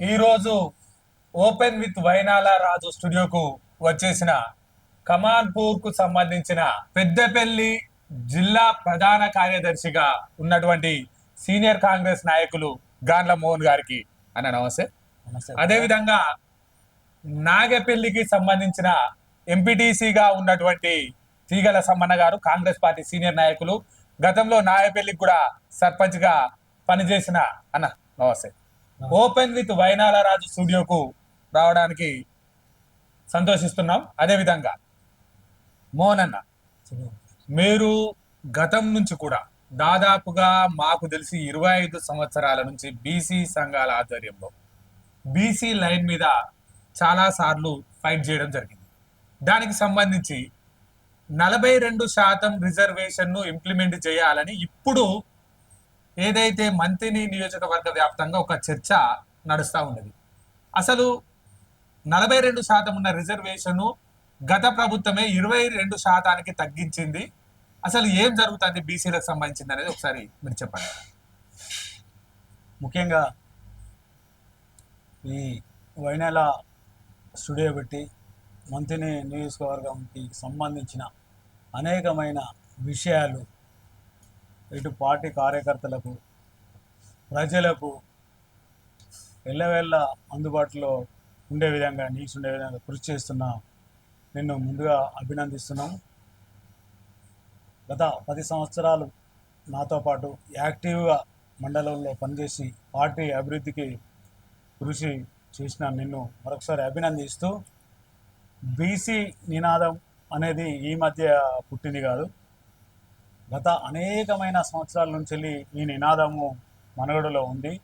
ఈరోజు open with వైనాల రాజు స్టూడియోకు వచ్చేసిన కమాన్పూర్కు సంబంధించిన పెద్దపల్లి జిల్లా ప్రధాన కార్యదర్శిగా ఉన్నటువంటి సీనియర్ కాంగ్రెస్ నాయకులు గాండ్ల మోహన్ గారికి. అన్న నమస్తే. అదేవిధంగా నాగపల్లికి సంబంధించిన ఎంపీటీసీగా ఉన్నటువంటి తీగల సమ్మన్న గారు కాంగ్రెస్ పార్టీ సీనియర్ నాయకులు గతంలో నాగపల్లికి కూడా సర్పంచ్గా పనిచేసిన అన్న నమస్తే. ఓపెన్ విత్ వైనాల రాజు స్టూడియోకు రావడానికి సంతోషిస్తున్నాం. అదేవిధంగా మోహన్ అన్న మీరు గతం నుంచి కూడా దాదాపుగా మాకు తెలిసి ఇరవై ఐదు సంవత్సరాల నుంచి బీసీ సంఘాల ఆధ్వర్యంలో బీసీ లైన్ మీద చాలా సార్లు ఫైట్ చేయడం జరిగింది. దానికి సంబంధించి నలభై రెండు శాతం రిజర్వేషన్ను ఇంప్లిమెంట్ చేయాలని ఇప్పుడు ఏదైతే మంత్రిని నియోజకవర్గ వ్యాప్తంగా ఒక చర్చ నడుస్తూ ఉన్నది. అసలు నలభై రెండు శాతం ఉన్న రిజర్వేషన్ గత ప్రభుత్వమే ఇరవై రెండు శాతానికి తగ్గించింది. అసలు ఏం జరుగుతుంది బీసీలకు సంబంధించింది అనేది ఒకసారి మీరు చెప్పండి. ముఖ్యంగా ఈ వైనెల స్టూడియో పెట్టి మంత్రిని నియోజకవర్గంకి సంబంధించిన అనేకమైన విషయాలు ఇటు పార్టీ కార్యకర్తలకు ప్రజలకు ఎల్లవేళ్ళ అందుబాటులో ఉండే విధంగా నీక్స్ ఉండే విధంగా కృషి చేస్తున్న నిన్ను ముందుగా అభినందిస్తున్నాం. గత పది సంవత్సరాలు నాతో పాటు యాక్టివ్గా మండలంలో పనిచేసి పార్టీ అభివృద్ధికి కృషి చేసిన నిన్ను మరొకసారి అభినందిస్తూ బీసీ నినాదం అనేది ఈ మధ్య పుట్టింది కాదు. గత అనేకమైన సంవత్సరాల నుంచి వెళ్ళి ఈ నినాదము మనుగడలో ఉంది.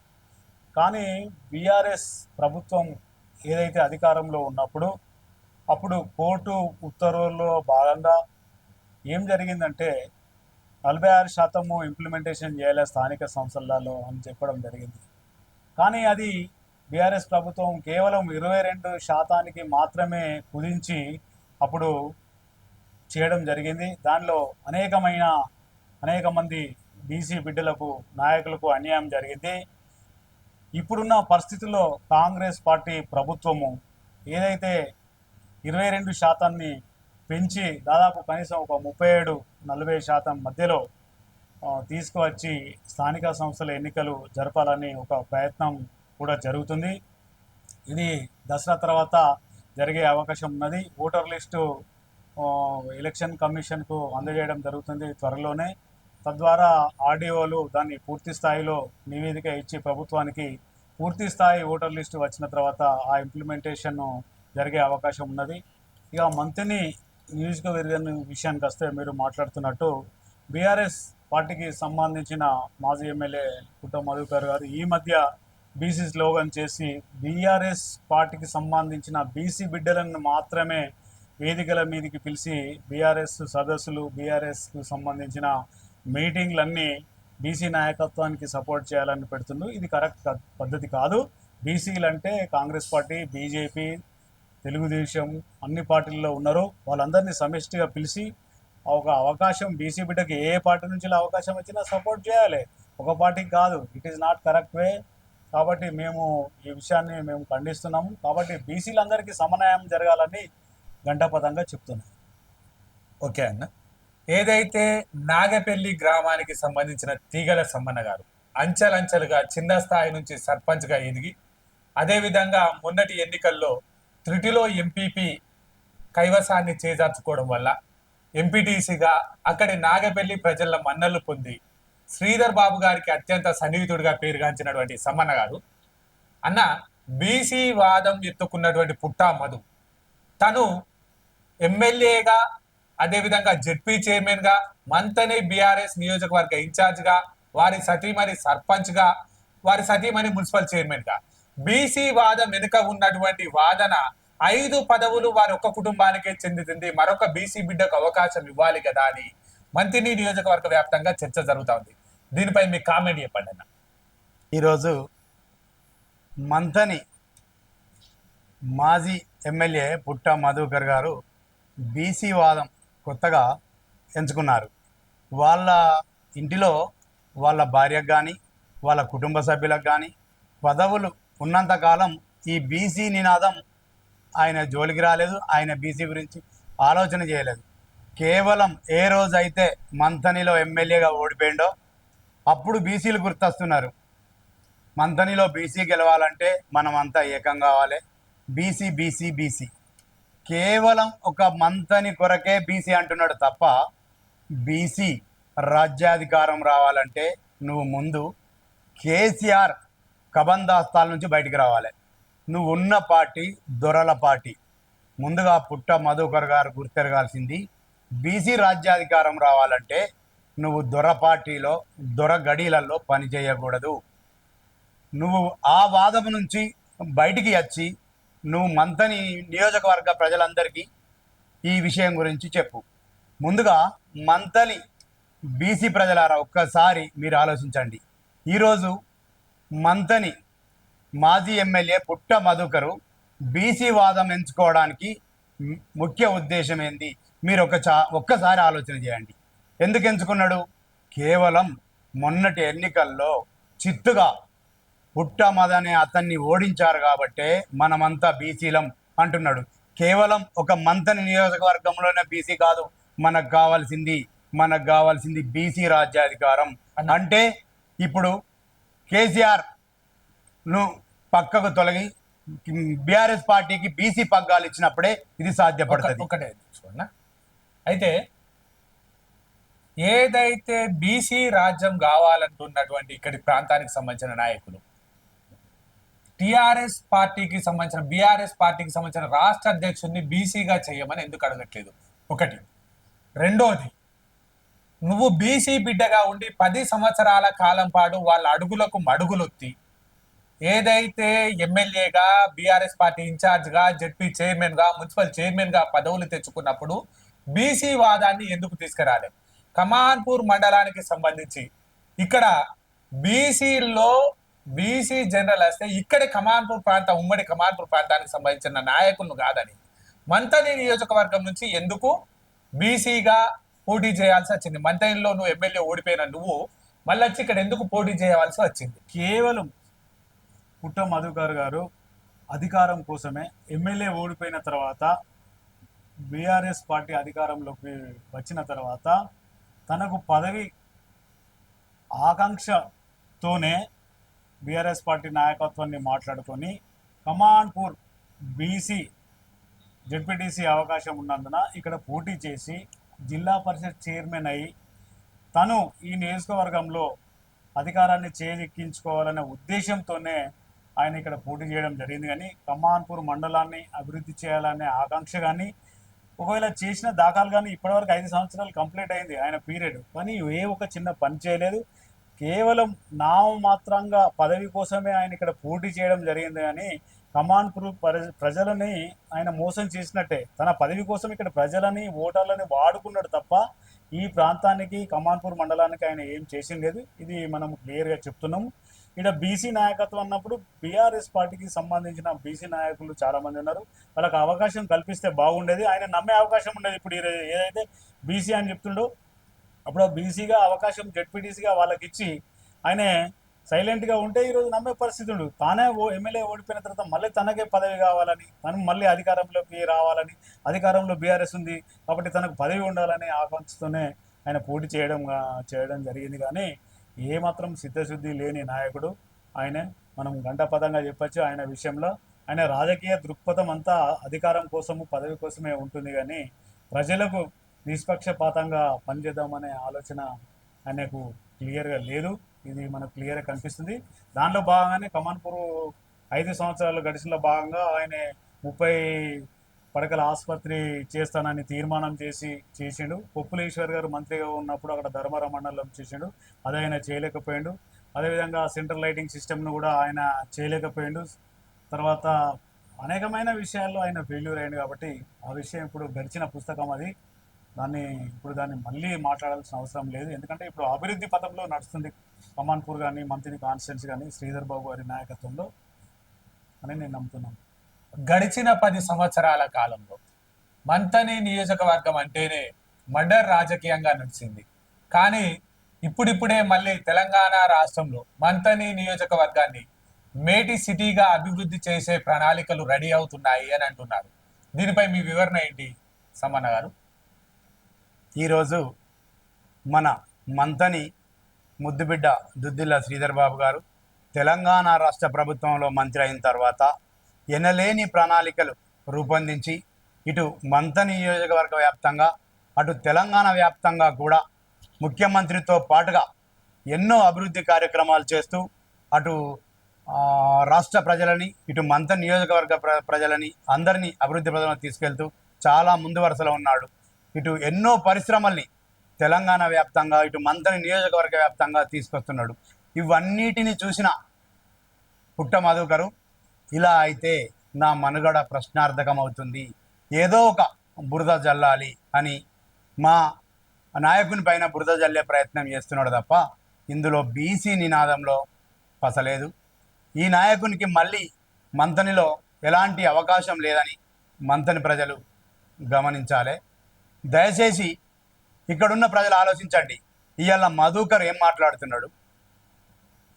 కానీ బీఆర్ఎస్ ప్రభుత్వం ఏదైతే అధికారంలో ఉన్నప్పుడు అప్పుడు కోర్టు ఉత్తర్వుల్లో భాగంగా ఏం జరిగిందంటే నలభై ఆరు శాతము ఇంప్లిమెంటేషన్ చేయాలి స్థానిక సంస్థలలో అని చెప్పడం జరిగింది. కానీ అది బీఆర్ఎస్ ప్రభుత్వం కేవలం ఇరవై రెండు శాతానికి మాత్రమే కుదించి అప్పుడు చేయడం జరిగింది. దానిలో అనేకమైన అనేక మంది బీసీ బిడ్డలకు నాయకులకు అన్యాయం జరిగింది. ఇప్పుడున్న పరిస్థితుల్లో కాంగ్రెస్ పార్టీ ప్రభుత్వము ఏదైతే ఇరవై రెండు శాతాన్ని పెంచి దాదాపు కనీసం ఒక ముప్పై ఏడు నలభై శాతం మధ్యలో తీసుకువచ్చి స్థానిక సంస్థల ఎన్నికలు జరపాలని ఒక ప్రయత్నం కూడా జరుగుతుంది. ఇది దసరా తర్వాత జరిగే అవకాశం ఉన్నది. ఓటర్ లిస్టు ఎలక్షన్ కమిషన్కు అందజేయడం జరుగుతుంది త్వరలోనే. తద్వారా ఆర్డీఓలు దాన్ని పూర్తి స్థాయిలో నివేదిక ఇచ్చి ప్రభుత్వానికి పూర్తి స్థాయి ఓటర్ లిస్టు వచ్చిన తర్వాత ఆ ఇంప్లిమెంటేషన్ జరిగే అవకాశం ఉన్నది. ఇక మంత్రిని నియోజకవర్గం విషయానికి వస్తే మీరు మాట్లాడుతున్నట్టు బీఆర్ఎస్ పార్టీకి సంబంధించిన మాజీ ఎమ్మెల్యే పుట్ట మధుకర్ గారు ఈ మధ్య బీసీ స్లోగన్ చేసి బీఆర్ఎస్ పార్టీకి సంబంధించిన బీసీ బిడ్డలను మాత్రమే వేదికల మీదకి పిలిచి బీఆర్ఎస్ సదస్సులు బీఆర్ఎస్కు సంబంధించిన మీటింగ్లన్నీ బీసీ నాయకత్వానికి సపోర్ట్ చేయాలని పెడుతుండ్రు. ఇది కరెక్ట్ పద్ధతి కాదు. బీసీలు అంటే కాంగ్రెస్ పార్టీ బీజేపీ తెలుగుదేశం అన్ని పార్టీల్లో ఉన్నారు. వాళ్ళందరినీ సమిష్టిగా పిలిచి ఒక అవకాశం బీసీ బిడ్డకి ఏ పార్టీ నుంచి అవకాశం వచ్చినా సపోర్ట్ చేయాలి. ఒక పార్టీకి కాదు. It is not correct way కాబట్టి మేము ఈ విషయాన్ని మేము ఖండిస్తున్నాము. కాబట్టి బీసీలందరికీ సమన్వయం జరగాలని గంటాపదంగా చెప్తున్నాం ఓకే అన్న. ఏదైతే నాగపల్లి గ్రామానికి సంబంధించిన తీగల సమ్మన్న గారు అంచెలంచెలుగా చిన్న స్థాయి నుంచి సర్పంచ్గా ఎదిగి అదేవిధంగా మొన్నటి ఎన్నికల్లో త్రిటిలో ఎంపీపీ కైవసాన్ని చేజార్చుకోవడం వల్ల ఎంపీటీసీగా అక్కడి నాగపల్లి ప్రజల మన్నలు పొంది శ్రీధర్ బాబు గారికి అత్యంత సన్నిహితుడిగా పేరుగాంచినటువంటి సమ్మన్న గారు. అన్న బీసీ వాదం ఎత్తుకున్నటువంటి పుట్టా మధు. తను ఎమ్మెల్యేగా అదేవిధంగా జెడ్పీ చైర్మన్గా మంతని బీఆర్ఎస్ నియోజకవర్గ ఇన్ఛార్జ్గా వారి సతీమణి సర్పంచ్గా వారి సతీమణి మున్సిపల్ చైర్మన్గా. బీసీ వాదం వెనుక ఉన్నటువంటి వాదన ఐదు పదవులు వారి ఒక్క కుటుంబానికే చెందుతుంది. మరొక బీసీ బిడ్డకు అవకాశం ఇవ్వాలి కదా అని మంత్రిని నియోజకవర్గ వ్యాప్తంగా చర్చ జరుగుతూ ఉంది. దీనిపై మీ కామెంట్ చెప్పండి అన్న. ఈరోజు మంతని మాజీ ఎమ్మెల్యే పుట్ట మధుకర్ గారు బీసీ వాదం కొత్తగా ఎంచుకున్నారు. వాళ్ళ ఇంటిలో వాళ్ళ భార్యకు కానీ వాళ్ళ కుటుంబ సభ్యులకు కానీ పదవులు ఉన్నంతకాలం ఈ బీసీ నినాదం ఆయన జోలికి రాలేదు. ఆయన బీసీ గురించి ఆలోచన చేయలేదు. కేవలం ఏ రోజైతే మంథనిలో ఎమ్మెల్యేగా ఓడిపోయిండో అప్పుడు బీసీలు గుర్తొస్తున్నారు. మంథనిలో బీసీ గెలవాలంటే మనం అంతా ఏకం కావాలి. బీసీ బీసీ బీసీ కేవలం ఒక మంతని కొరకే బీసీ అంటున్నాడు తప్ప బీసీ రాజ్యాధికారం రావాలంటే నువ్వు ముందు కేసీఆర్ కబందాస్తాల నుంచి బయటికి రావాలి. నువ్వు ఉన్న పార్టీ దొరల పార్టీ. ముందుగా పుట్ట మధుకర్ గారు గుర్తెరగాల్సింది బీసీ రాజ్యాధికారం రావాలంటే నువ్వు దొర పార్టీలో దొర గడీలలో పని చేయకూడదు. నువ్వు ఆ వాదం నుంచి బయటికి వచ్చి నువ్వు మంతని నియోజకవర్గ ప్రజలందరికీ ఈ విషయం గురించి చెప్పు. ముందుగా మంతలి బీసీ ప్రజలారా ఒక్కసారి మీరు ఆలోచించండి. ఈరోజు మంతని మాజీ ఎమ్మెల్యే పుట్ట మధుకరు బీసీ వాదం ఎంచుకోవడానికి ముఖ్య ఉద్దేశం ఏంది మీరు ఒక చా ఒక్కసారి ఆలోచన చేయండి. ఎందుకు ఎంచుకున్నాడు? కేవలం మొన్నటి ఎన్నికల్లో చిత్తుగా పుట్టమద అనే అతన్ని ఓడించారు కాబట్టే మనమంతా బీసీలం అంటున్నాడు. కేవలం ఒక మంతని నియోజకవర్గంలోనే బీసీ కాదు మనకు కావాల్సింది మనకు కావాల్సింది బీసీ రాజ్యాధికారం అంటే ఇప్పుడు కేసీఆర్ను పక్కకు తొలగి బీఆర్ఎస్ పార్టీకి బీసీ పగ్గాలు ఇచ్చినప్పుడే ఇది సాధ్యపడుతుంది. ఒకటే అయితే ఏదైతే బీసీ రాజ్యం కావాలంటున్నటువంటి ఇక్కడి ప్రాంతానికి సంబంధించిన నాయకులు టిఆర్ఎస్ పార్టీకి సంబంధించిన బీఆర్ఎస్ పార్టీకి సంబంధించిన రాష్ట్ర అధ్యక్షుడిని బీసీగా చేయమని ఎందుకు అడగట్లేదు? ఒకటి. రెండోది నువ్వు బీసీ బిడ్డగా ఉండి పది సంవత్సరాల కాలం పాటు వాళ్ళ అడుగులకు మడుగులొత్తి ఏదైతే ఎమ్మెల్యేగా బీఆర్ఎస్ పార్టీ ఇన్ఛార్జ్గా జెడ్పీ చైర్మన్గా మున్సిపల్ చైర్మన్గా పదవులు తెచ్చుకున్నప్పుడు బీసీ వాదాన్ని ఎందుకు తీసుకురాలేదు? కమాన్పూర్ మండలానికి సంబంధించి. ఇక్కడ బీసీలో బీసీ జనరల్ వస్తే ఇక్కడే కమాన్పూర్ ప్రాంతం ఉమ్మడి కమాన్పూర్ ప్రాంతానికి సంబంధించిన నాయకులను కాదని మంతని నియోజకవర్గం నుంచి ఎందుకు బీసీగా పోటీ చేయాల్సి వచ్చింది? మంతనిలో నువ్వు ఎమ్మెల్యే ఓడిపోయిన నువ్వు మళ్ళీ వచ్చి ఇక్కడ ఎందుకు పోటీ చేయవలసి వచ్చింది? కేవలం పుట్ట మధుకర్ గారు అధికారం కోసమే ఎమ్మెల్యే ఓడిపోయిన తర్వాత బీఆర్ఎస్ పార్టీ అధికారంలోకి వచ్చిన తర్వాత తనకు పదవి ఆకాంక్షతోనే బీఆర్ఎస్ పార్టీ నాయకత్వాన్ని మాట్లాడుకొని కమాన్పూర్ బీసీ జెడ్పీటీసీ అవకాశం ఉన్నందున ఇక్కడ పోటీ చేసి జిల్లా పరిషత్ చైర్మన్ అయి తను ఈ నియోజకవర్గంలో అధికారాన్ని చేజిక్కించుకోవాలనే ఉద్దేశంతోనే ఆయన ఇక్కడ పోటీ చేయడం జరిగింది. కానీ కమాన్పూర్ మండలాన్ని అభివృద్ధి చేయాలనే ఆకాంక్ష కానీ ఒకవేళ చేసిన దాఖలు కానీ ఇప్పటివరకు ఐదు సంవత్సరాలు కంప్లీట్ అయింది ఆయన పీరియడ్. కానీ ఏ ఒక చిన్న పని చేయలేదు. కేవలం నామమాత్రంగా పదవి కోసమే ఆయన ఇక్కడ పోటీ చేయడం జరిగింది కానీ కమాండ్ ప్రజ- ప్రజలని ఆయన మోసం చేసినట్టే. తన పదవి కోసం ఇక్కడ ప్రజలని ఓటర్లని వాడుకున్నాడు తప్ప ఈ ప్రాంతానికి కమాన్పూర్ మండలానికి ఆయన ఏం చేసింది లేదు. ఇది మనం క్లియర్గా చెప్తున్నాము. ఇక్కడ బీసీ నాయకత్వం అన్నప్పుడు బీఆర్ఎస్ పార్టీకి సంబంధించిన బీసీ నాయకులు చాలామంది ఉన్నారు. వాళ్ళకి అవకాశం కల్పిస్తే బాగుండేది. ఆయన నమ్మే అవకాశం ఉండేది. ఇప్పుడు ఈ- ఏదైతే బీసీ అని చెప్తుండో అప్పుడు బీసీగా అవకాశం జెడ్పీటీసీగా వాళ్ళకి ఇచ్చి ఆయన సైలెంట్గా ఉంటే ఈరోజు నమ్మే పరిస్థితి ఉండదు తానే ఓ ఎమ్మెల్యే ఓడిపోయిన తర్వాత మళ్ళీ తనకే పదవి కావాలని తను మళ్ళీ అధికారంలోకి రావాలని అధికారంలో బీఆర్ఎస్ ఉంది కాబట్టి తనకు పదవి ఉండాలని ఆకాంక్షతోనే ఆయన పోటీ చేయడం చేయడం జరిగింది. కానీ ఏమాత్రం సిద్ధశుద్ధి లేని నాయకుడు ఆయన. మనం గంటపదంగా చెప్పొచ్చు ఆయన విషయంలో. ఆయన రాజకీయ దృక్పథం అంతా అధికారం కోసము పదవి కోసమే ఉంటుంది. కానీ ప్రజలకు నిష్పక్షపాతంగా పనిచేద్దామనే ఆలోచన ఆయనకు క్లియర్గా లేదు. ఇది మనకు క్లియర్గా కనిపిస్తుంది. దానిలో భాగంగానే కమాన్పూర్ ఐదు సంవత్సరాలు గడిచిన భాగంగా ఆయన ముప్పై పడకల ఆసుపత్రి చేస్తానని తీర్మానం చేసి చేసిండు. పొప్పులేశ్వర్ గారు మంత్రిగా ఉన్నప్పుడు అక్కడ ధర్మర మండలం చేసిండు. అది ఆయన చేయలేకపోయాడు. అదేవిధంగా సెంట్రల్ లైటింగ్ సిస్టమ్ను కూడా ఆయన చేయలేకపోయాడు. తర్వాత అనేకమైన విషయాల్లో ఆయన ఫెయిల్యూర్ అయ్యాడు కాబట్టి ఆ విషయం ఇప్పుడు గడిచిన పుస్తకం అది. దాన్ని ఇప్పుడు దాన్ని మళ్ళీ మాట్లాడాల్సిన అవసరం లేదు. ఎందుకంటే ఇప్పుడు అభివృద్ధి పథంలో నడుస్తుంది కమాన్పూర్ కానీ మంత్రి కాన్స్టిట్యున్సీ కానీ శ్రీధర్ బాబు గారి నాయకత్వంలో అని నేను నమ్ముతున్నాను. గడిచిన పది సంవత్సరాల కాలంలో మంతని నియోజకవర్గం అంటేనే మర్డర్ రాజకీయంగా నడిచింది. కానీ ఇప్పుడిప్పుడే మళ్ళీ తెలంగాణ రాష్ట్రంలో మంతని నియోజకవర్గాన్ని మేటి సిటీగా అభివృద్ధి చేసే ప్రణాళికలు రెడీ అవుతున్నాయి అని అంటున్నారు. దీనిపై మీ వివరణ ఏంటి సమన్న గారు? ఈరోజు మన మంతని ముద్దుబిడ్డ దుద్దిల్ల శ్రీధర్ బాబు గారు తెలంగాణ రాష్ట్ర ప్రభుత్వంలో మంత్రి అయిన తర్వాత ఎనలేని ప్రణాళికలు రూపొందించి ఇటు మంతని నియోజకవర్గ వ్యాప్తంగా అటు తెలంగాణ వ్యాప్తంగా కూడా ముఖ్యమంత్రితో పాటుగా ఎన్నో అభివృద్ధి కార్యక్రమాలు చేస్తూ అటు రాష్ట్ర ప్రజలని ఇటు మంత నియోజకవర్గ ప్ర ప్రజలని అందరినీ అభివృద్ధి ప్రజలను తీసుకెళ్తూ చాలా ముందు వరుసలో ఉన్నాడు. ఇటు ఎన్నో పరిశ్రమల్ని తెలంగాణ వ్యాప్తంగా ఇటు మంతని నియోజకవర్గ వ్యాప్తంగా తీసుకొస్తున్నాడు. ఇవన్నిటిని చూసిన పుట్ట మధుకరు ఇలా అయితే నా మనుగడ ప్రశ్నార్థకం అవుతుంది ఏదో ఒక బురద జల్లాలి అని మా నాయకుని పైన బురద జల్లే ప్రయత్నం చేస్తున్నాడు తప్ప ఇందులో బీసీ నినాదంలో పసలేదు. ఈ నాయకునికి మళ్ళీ మంతనిలో ఎలాంటి అవకాశం లేదని మంతని ప్రజలు గమనించాలి. దయచేసి ఇక్కడున్న ప్రజలు ఆలోచించండి. ఇవాళ మధుకర్ ఏం మాట్లాడుతున్నాడు?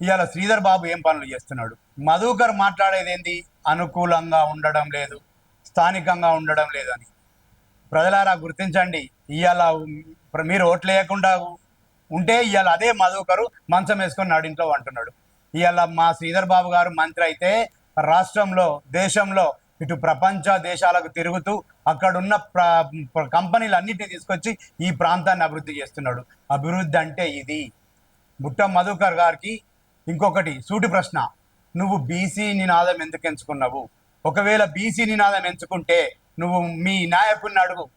ఇవాళ శ్రీధర్ బాబు ఏం పనులు చేస్తున్నాడు? మధుకర్ మాట్లాడేది ఏంది అనుకూలంగా ఉండడం లేదు స్థానికంగా ఉండడం లేదని. ప్రజలారా గుర్తించండి ఇవాళ మీరు ఓట్లు వేయకుండా ఉంటే ఇవాళ అదే మధుకరు మంచం వేసుకొని నాడింట్లో అంటున్నాడు. ఇవాళ మా శ్రీధర్ బాబు గారు మంత్రి అయితే రాష్ట్రంలో దేశంలో ఇటు ప్రపంచ దేశాలకు తిరుగుతూ అక్కడున్న ప్ర ప్ర- కంపెనీలన్నిటిని తీసుకొచ్చి ఈ ప్రాంతాన్ని అభివృద్ధి చేస్తున్నాడు. అభివృద్ధి అంటే ఇది. బుట్ట మధుకర్ గారికి ఇంకొకటి సూటి ప్రశ్న. నువ్వు బీసీ నినాదం ఎందుకు ఎంచుకున్నావు? ఒకవేళ బీసీ నినాదం ఎంచుకుంటే నువ్వు మీ నాయకుడిని అడుగు.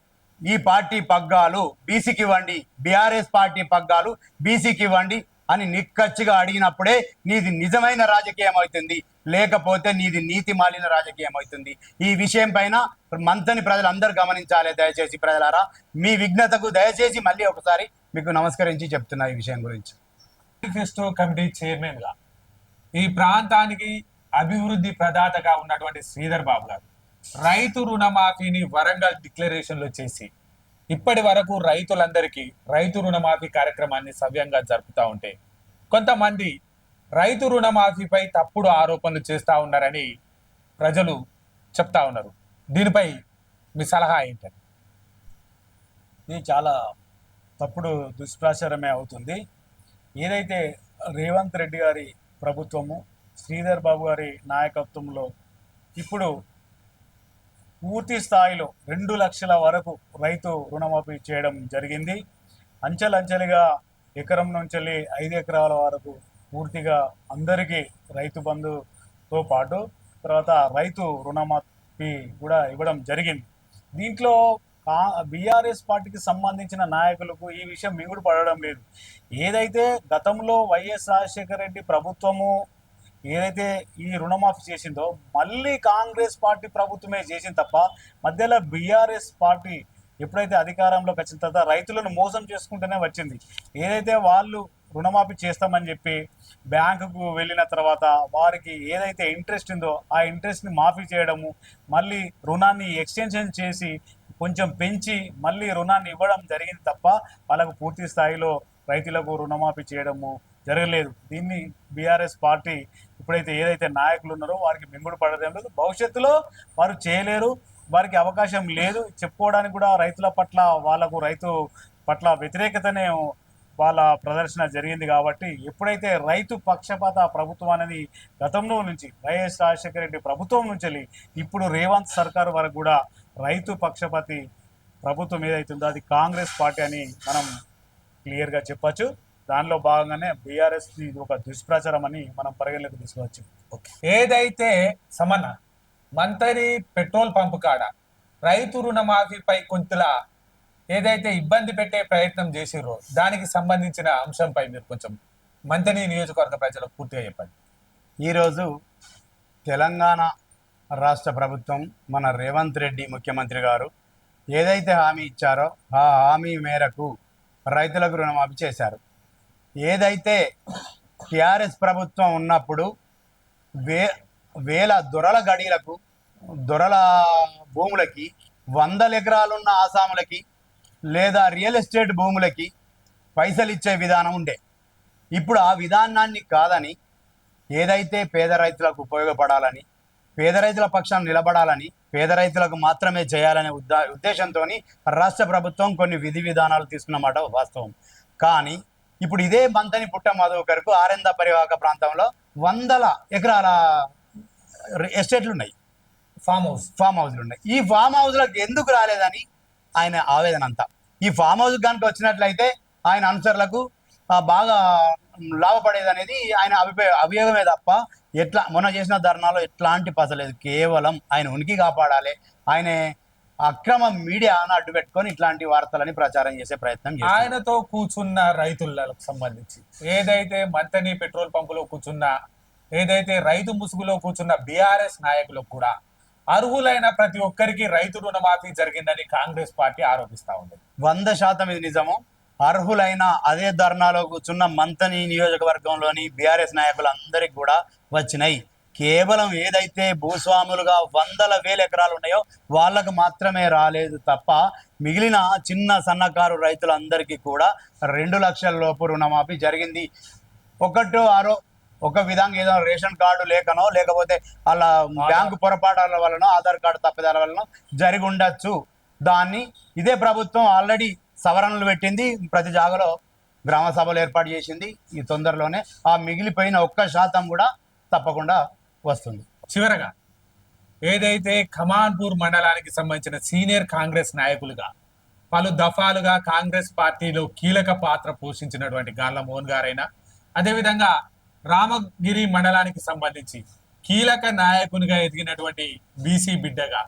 ఈ పార్టీ పగ్గాలు బీసీకి ఇవ్వండి. బీఆర్ఎస్ పార్టీ పగ్గాలు బీసీకి ఇవ్వండి. అని నిక్కచ్చిగా అడిగినప్పుడే నీది నిజమైన రాజకీయం అవుతుంది లేకపోతే నీది నీతి మాలిన రాజకీయం అవుతుంది ఈ విషయం పైన మంతని ప్రజలందరూ గమనించాలి దయచేసి ప్రజలారా. మీ విఘ్నతకు దయచేసి మళ్ళీ ఒకసారి మీకు నమస్కరించి చెప్తున్నా ఈ విషయం గురించి. మేనిఫెస్టో కమిటీ చైర్మన్గా ఈ ప్రాంతానికి అభివృద్ధి ప్రదాతగా ఉన్నటువంటి శ్రీధర్ బాబు గారు రైతు రుణమాఫీని వరంగల్ డిక్లరేషన్లో చేసి ఇప్పటి వరకు రైతులందరికీ రైతు రుణమాఫీ కార్యక్రమాన్ని సవ్యంగా జరుపుతూ ఉంటే కొంతమంది రైతు రుణమాఫీపై తప్పుడు ఆరోపణలు చేస్తూ ఉన్నారని ప్రజలు చెప్తా ఉన్నారు. దీనిపై మీ సలహా ఏంటని ఇది చాలా తప్పుడు దుష్ప్రచారమే అవుతుంది. ఏదైతే రేవంత్ రెడ్డి గారి ప్రభుత్వము శ్రీధర్ బాబు గారి నాయకత్వంలో ఇప్పుడు పూర్తి స్థాయిలో రెండు లక్షల వరకు రైతు రుణమాఫీ చేయడం జరిగింది. అంచెలంచెలుగా ఎకరం నుంచి వెళ్ళి ఐదు ఎకరాల వరకు పూర్తిగా అందరికీ రైతు బంధుతో పాటు తర్వాత రైతు రుణమాఫీ కూడా ఇవ్వడం జరిగింది. దీంట్లో బీఆర్ఎస్ పార్టీకి సంబంధించిన నాయకులకు ఈ విషయం మిగుడు పడడం లేదు. ఏదైతే గతంలో వైఎస్ రాజశేఖర రెడ్డి ప్రభుత్వము ఏదైతే ఈ రుణమాఫీ చేసిందో మళ్ళీ కాంగ్రెస్ పార్టీ ప్రభుత్వమే చేసింది తప్ప మధ్యలో బీఆర్ఎస్ పార్టీ ఎప్పుడైతే అధికారంలోకి వచ్చిన తర్వాత రైతులను మోసం చేసుకుంటూనే వచ్చింది. ఏదైతే వాళ్ళు రుణమాఫీ చేస్తామని చెప్పి బ్యాంకుకు వెళ్ళిన తర్వాత వారికి ఏదైతే ఇంట్రెస్ట్ ఉందో ఆ ఇంట్రెస్ట్ని మాఫీ చేయడము మళ్ళీ రుణాన్ని ఎక్స్టెన్షన్ చేసి కొంచెం పెంచి మళ్ళీ రుణాన్ని ఇవ్వడం జరిగింది తప్ప వాళ్ళకు పూర్తి స్థాయిలో రైతులకు రుణమాఫీ చేయడము జరగలేదు. దీన్ని బీఆర్ఎస్ పార్టీ ఇప్పుడైతే ఏదైతే నాయకులు ఉన్నారో వారికి మింగుడు పడడం లేదు. భవిష్యత్తులో వారు చేయలేరు. వారికి అవకాశం లేదు. చెప్పుకోవడానికి కూడా రైతుల పట్ల వాళ్ళకు రైతు పట్ల వ్యతిరేకతనే వాళ్ళ ప్రదర్శన జరిగింది కాబట్టి ఎప్పుడైతే రైతు పక్షపాత ప్రభుత్వం అనేది గతంలో నుంచి వైఎస్ రాజశేఖర రెడ్డి ప్రభుత్వం నుంచి ఇప్పుడు రేవంత్ సర్కార్ వరకు కూడా రైతు పక్షపాతి ప్రభుత్వం ఏదైతుందో అది కాంగ్రెస్ పార్టీ అని మనం క్లియర్గా చెప్పచ్చు. దానిలో భాగంగానే బీఆర్ఎస్ ఇది ఒక దుష్ప్రచారం అని మనం పరిగణలోకి తీసుకోవచ్చు. ఏదైతే సమన్న మంతరి పెట్రోల్ పంపు కాడ రైతు రుణమాఫీపై కొంతల ఏదైతే ఇబ్బంది పెట్టే ప్రయత్నం చేసిర్రో దానికి సంబంధించిన అంశంపై మీరు కొంచెం మంతని నియోజకవర్గ ప్రజలకు పూర్తిగా చెప్పండి. ఈరోజు తెలంగాణ రాష్ట్ర ప్రభుత్వం మన రేవంత్ రెడ్డి ముఖ్యమంత్రి గారు ఏదైతే హామీ ఇచ్చారో ఆ హామీ మేరకు రైతులకు రుణమాఫీ చేశారు. ఏదైతే టిఆర్ఎస్ ప్రభుత్వం ఉన్నప్పుడు వే వేల దొరల గడిలకు దొరల భూములకి వందల ఎకరాలున్న ఆసాములకి లేదా రియల్ ఎస్టేట్ భూములకి పైసలు ఇచ్చే విధానం ఉండే. ఇప్పుడు ఆ విధానాన్ని కాదని ఏదైతే పేద రైతులకు ఉపయోగపడాలని పేద రైతుల పక్షం నిలబడాలని పేద రైతులకు మాత్రమే చేయాలనే ఉద్దా ఉద్దేశంతో రాష్ట్ర ప్రభుత్వం కొన్ని విధి విధానాలు తీసుకున్నమాట వాస్తవం. కానీ ఇప్పుడు ఇదే మంతని పుట్ట మధుకర్కు ఆరెంద పరివాహక ప్రాంతంలో వందల ఎకరాల ఎస్టేట్లు ఉన్నాయి. ఫామ్ హౌస్ ఫామ్ హౌస్లు ఉన్నాయి. ఈ ఫామ్ హౌస్లకు ఎందుకు రాలేదని ఆయన ఆవేదన అంతా. ఈ ఫామ్ హౌస్ కనుక వచ్చినట్లయితే ఆయన అనుచరులకు ఆ, బాగా లాభపడేది అనేది ఆయన అభిప్రాయ అభియోగమే తప్ప ఎట్లా మొన్న చేసిన ధర్నాలో ఎట్లాంటి పసలేదు. కేవలం ఆయన ఉనికి కాపాడాలి. ఆయన అక్రమ మీడియాను అడ్డు పెట్టుకొని ఇట్లాంటి వార్తలని ప్రచారం చేసే ప్రయత్నం ఆయనతో కూర్చున్న రైతులకు సంబంధించి ఏదైతే మంతని పెట్రోల్ పంపులో కూర్చున్న ఏదైతే రైతు ముసుగులో కూర్చున్న బీఆర్ఎస్ నాయకులకు కూడా అర్హులైన ప్రతి ఒక్కరికి రైతు రుణమాఫీ జరిగిందని కాంగ్రెస్ పార్టీ ఆరోపిస్తా ఉంది. వంద శాతం ఇది నిజము. అర్హులైన అదే ధర్నాలో కూర్చున్న మంతని నియోజకవర్గంలోని బీఆర్ఎస్ నాయకులందరికీ కూడా వచ్చినాయి. కేవలం ఏదైతే భూస్వాములుగా వందల వేల ఎకరాలు ఉన్నాయో వాళ్ళకు మాత్రమే రాలేదు తప్ప మిగిలిన చిన్న సన్నకారు రైతులందరికీ కూడా రెండు లక్షల లోపు రుణమాఫీ జరిగింది. ఒకటో ఆరో ఒక విధంగా ఏదో రేషన్ కార్డు లేకనో లేకపోతే వాళ్ళ బ్యాంకు పొరపాటాల వలన ఆధార్ కార్డు తప్పిదాల వలన జరిగి ఉండొచ్చు. దాన్ని ఇదే ప్రభుత్వం ఆల్రెడీ సవరణలు పెట్టింది. ప్రతి జాగలో గ్రామ సభలు ఏర్పాటు చేసింది. ఈ తొందరలోనే ఆ మిగిలిపోయిన ఒక్క శాతం కూడా తప్పకుండా వస్తుంది. చివరగా ఏదైతే ఖమాన్పూర్ మండలానికి సంబంధించిన సీనియర్ కాంగ్రెస్ నాయకులుగా పలు దఫాలుగా కాంగ్రెస్ పార్టీలో కీలక పాత్ర పోషించినటువంటి గాళ్ళ మోహన్ గారైనా అదేవిధంగా రామగిరి మండలానికి సంబంధించి కీలక నాయకునిగా ఎదిగినటువంటి బీసీ బిడ్డగా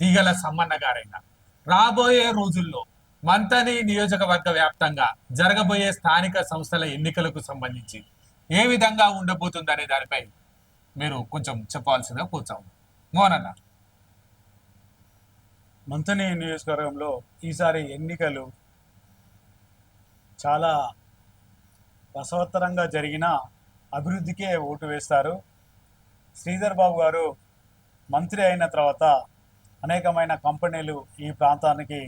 తీగల సమ్మన్న గారైనా రాబోయే రోజుల్లో మంతని నియోజకవర్గ వ్యాప్తంగా జరగబోయే స్థానిక సంస్థల ఎన్నికలకు సంబంధించి ఏ విధంగా ఉండబోతుందనే దానిపై మీరు కొంచెం చెప్పాల్సిందిగా కూర్చోం మోహన్ అన్న మంతని నియోజకవర్గంలో ఈసారి ఎన్నికలు చాలా రసవత్తరంగా జరిగిన అభివృద్ధికే ఓటు వేస్తారు. శ్రీధర్ బాబు గారు మంత్రి అయిన తర్వాత అనేకమైన కంపెనీలు ఈ ప్రాంతానికి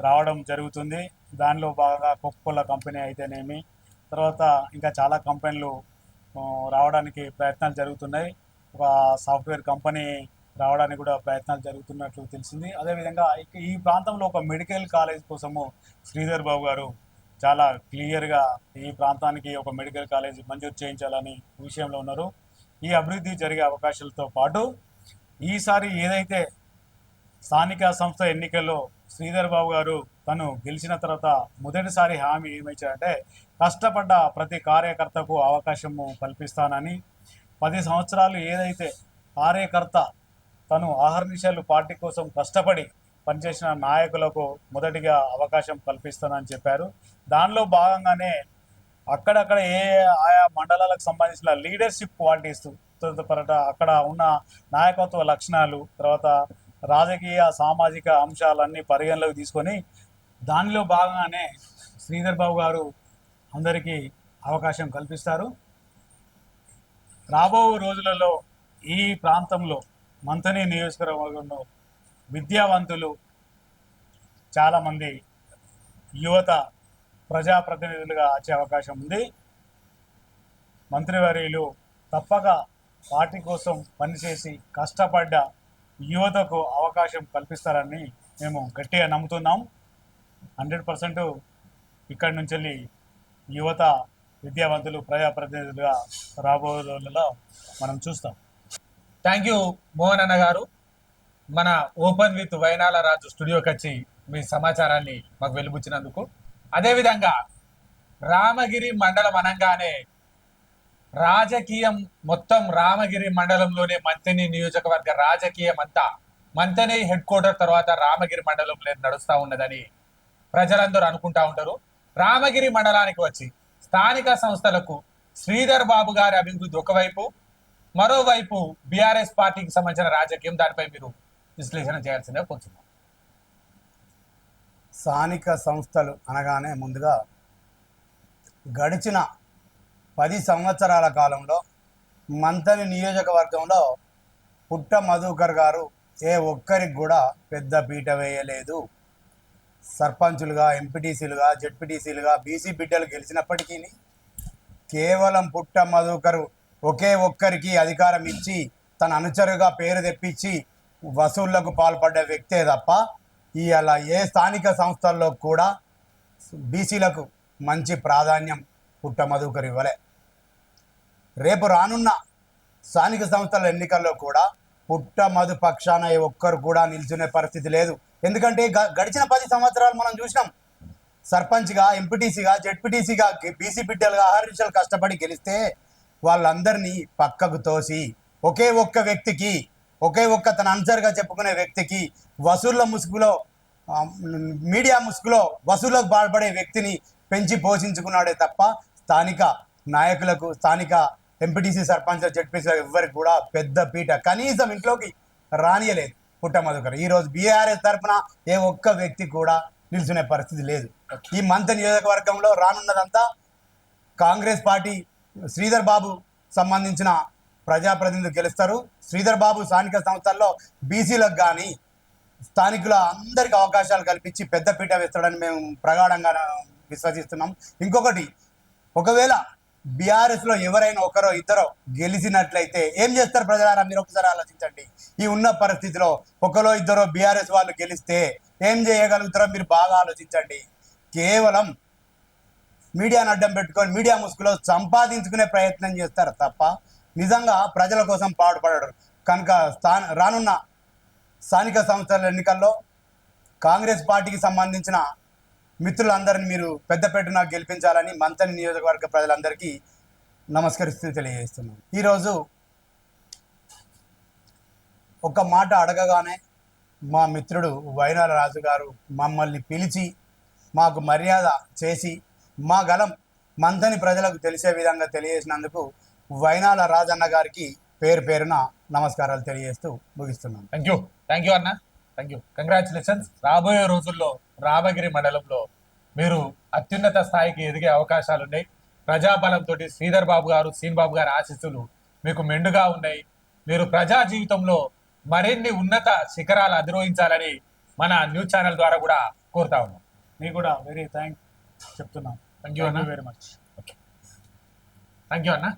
రావడం జరుగుతుంది. దానిలో బాగా కోకోలా కంపెనీ అయితేనేమి తర్వాత ఇంకా చాలా కంపెనీలు రావడానికి ప్రయత్నాలు జరుగుతున్నాయి. ఒక సాఫ్ట్వేర్ కంపెనీ రావడానికి కూడా ప్రయత్నాలు జరుగుతున్నట్లు తెలిసింది. అదేవిధంగా ఈ ప్రాంతంలో ఒక మెడికల్ కాలేజ్ కోసము శ్రీధర్ బాబు గారు చాలా క్లియర్గా ఈ ప్రాంతానికి ఒక మెడికల్ కాలేజ్ మంజూరు చేయించాలని విషయంలో ఉన్నారు. ఈ అభివృద్ధి జరిగే అవకాశాలతో పాటు ఈసారి ఏదైతే స్థానిక సంస్థ ఎన్నికల్లో శ్రీధర్ బాబు గారు తను గెలిచిన తర్వాత మొదటిసారి హామీ ఏమిచ్చారంటే కష్టపడ్డ ప్రతి కార్యకర్తకు అవకాశము కల్పిస్తానని పది సంవత్సరాలు ఏదైతే కార్యకర్త తను ఆహర్నిశలు పార్టీ కోసం కష్టపడి పనిచేసిన నాయకులకు మొదటిగా అవకాశం కల్పిస్తానని చెప్పారు. దానిలో భాగంగానే అక్కడక్కడ ఏ ఆయా మండలాలకు సంబంధించిన లీడర్షిప్ క్వాలిటీస్ పరట అక్కడ ఉన్న నాయకత్వ లక్షణాలు తర్వాత రాజకీయ సామాజిక అంశాలన్నీ పరిగణలోకి తీసుకొని దానిలో భాగంగానే శ్రీధర్ బాబు గారు అందరికీ అవకాశం కల్పిస్తారు. రాబో రోజులలో ఈ ప్రాంతంలో మంతని నియోజకవర్గంలో విద్యావంతులు చాలామంది యువత ప్రజాప్రతినిధులుగా వచ్చే అవకాశం ఉంది. మంత్రివర్యులు తప్పక పార్టీ కోసం పనిచేసి కష్టపడ్డ యువతకు అవకాశం కల్పిస్తారని మేము గట్టిగా నమ్ముతున్నాం. హండ్రెడ్ పర్సెంట్ ఇక్కడి నుంచి వెళ్ళి యువత విద్యావంతులు ప్రజాప్రతినిధులుగా రాబోయే రోజులలో మనం చూస్తాం. థ్యాంక్ యూ మోహన్ అన్న గారు. మన ఓపెన్ విత్ వైనాల రాజు స్టూడియోకి వచ్చి మీ సమాచారాన్ని మాకు వెలుబుచ్చినందుకు. అదేవిధంగా రామగిరి మండలం అనగానే రాజకీయం మొత్తం రామగిరి మండలంలోనే మంతెని నియోజకవర్గ రాజకీయం అంతా మంతెని హెడ్ క్వార్టర్ తర్వాత రామగిరి మండలంలో నడుస్తూ ఉన్నదని ప్రజలందరూ అనుకుంటా ఉంటారు. రామగిరి మండలానికి వచ్చి స్థానిక సంస్థలకు శ్రీధర్ బాబు గారి అభివృద్ధి ఒకవైపు మరోవైపు బీఆర్ఎస్ పార్టీకి సంబంధించిన రాజకీయం దానిపై మీరు విశ్లేషణ చేయాల్సిందిగా కోరుతున్నాం స్థానిక సంస్థలు అనగానే ముందుగా గడిచిన పది సంవత్సరాల కాలంలో మంతని నియోజకవర్గంలో పుట్ట మధుకర్ గారు ఏ ఒక్కరికి కూడా పెద్ద పీట వేయలేదు. సర్పంచులుగా ఎంపీటీసీలుగా జెడ్పీటీసీలుగా బీసీ బిడ్డలు గెలిచినప్పటికీ కేవలం పుట్ట మధుకర్ ఒకే ఒక్కరికి అధికారం ఇచ్చి తన అనుచరుగా పేరు తెప్పించి వసూళ్ళకు పాల్పడ్డ వ్యక్తే తప్ప ఇలా ఏ స్థానిక సంస్థల్లో కూడా బీసీలకు మంచి ప్రాధాన్యం పుట్ట మధుకర్ ఇవ్వలే రేపు రానున్న స్థానిక సంస్థల ఎన్నికల్లో కూడా పుట్ట మధు పక్షాన ఏ ఒక్కరు కూడా నిల్చునే పరిస్థితి లేదు. ఎందుకంటే గ- గడిచిన పది సంవత్సరాలు మనం చూసినాం. సర్పంచ్గా ఎంపీటీసీగా జెడ్పీటీసీగా బీసీ బిడ్డలుగా ఆహరించాలు కష్టపడి గెలిస్తే వాళ్ళందరినీ పక్కకు తోసి ఒకే ఒక్క వ్యక్తికి ఒకే ఒక్క తన అన్సర్గా చెప్పుకునే వ్యక్తికి వసూళ్ళ ముసుగులో మీడియా ముసుగులో వసూళ్ళకు బాధపడే వ్యక్తిని పెంచి పోషించుకున్నాడే తప్ప స్థానిక నాయకులకు స్థానిక ఎంపీటీసీ సర్పంచ్ జెడ్పీసీ ఎవ్వరికి కూడా పెద్ద పీట కనీసం ఇంట్లోకి రానియలేదు పుట్ట మధుకర్ ఈరోజు బీఆర్ఎస్ తరఫున ఏ ఒక్క వ్యక్తి కూడా నిల్చునే పరిస్థితి లేదు. ఈ మంత నియోజకవర్గంలో రానున్నదంతా కాంగ్రెస్ పార్టీ శ్రీధర్ బాబు సంబంధించిన ప్రజాప్రతినిధులు గెలుస్తారు. శ్రీధర్ బాబు స్థానిక సంస్థల్లో బీసీలకు కానీ స్థానికుల అందరికి అవకాశాలు కల్పించి పెద్దపీట వేస్తాడని మేము ప్రగాఢంగా విశ్వసిస్తున్నాం. ఇంకొకటి ఒకవేళ బీఆర్ఎస్లో ఎవరైనా ఒకరో ఇద్దరో గెలిచినట్లయితే ఏం చేస్తారు ప్రజలారా? మీరు ఒకసారి ఆలోచించండి. ఈ ఉన్న పరిస్థితిలో ఒకరో ఇద్దరో బీఆర్ఎస్ వాళ్ళు గెలిస్తే ఏం చేయగలుగుతారో మీరు బాగా ఆలోచించండి. కేవలం మీడియాను అడ్డం పెట్టుకొని మీడియా ముసుగులో సంపాదించుకునే ప్రయత్నం చేస్తారు తప్ప నిజంగా ప్రజల కోసం పాటుపడరు. కనుక స్థాన రానున్న స్థానిక సంస్థల ఎన్నికల్లో కాంగ్రెస్ పార్టీకి సంబంధించిన మిత్రులందరినీ మీరు పెద్దపేటన గెలిపించాలని మంతని నియోజకవర్గ ప్రజలందరికీ నమస్కరిస్తూ తెలియజేస్తున్నాను. ఈరోజు ఒక మాట అడగగానే మా మిత్రుడు వైనాల రాజు గారు మమ్మల్ని పిలిచి మాకు మర్యాద చేసి మా గలం మంతని ప్రజలకు తెలిసే విధంగా తెలియజేసినందుకు వైనాల రాజన్న గారికి పేరు పేరున నమస్కారాలు తెలియజేస్తూ ముగిస్తున్నాను. థ్యాంక్ యూ థ్యాంక్ యూ అన్న. థ్యాంక్ యూ కంగ్రాచులేషన్స్ రాబోయే రోజుల్లో రామగిరి మండలంలో మీరు అత్యున్నత స్థాయికి ఎదిగే అవకాశాలు ఉన్నాయి. ప్రజాబలంతో శ్రీధర్ బాబు గారు సీన్ బాబు గారి ఆశీస్సులు మీకు మెండుగా ఉన్నాయి. మీరు ప్రజా జీవితంలో మరిన్ని ఉన్నత శిఖరాలు అధిరోహించాలని మన న్యూస్ ఛానల్ ద్వారా కూడా కోరుతా ఉన్నాం. మీకు కూడా వెరీ థ్యాంక్ చెప్తున్నాం థ్యాంక్ యూ అన్న. వెరీ మచ్ థ్యాంక్ యూ అన్న.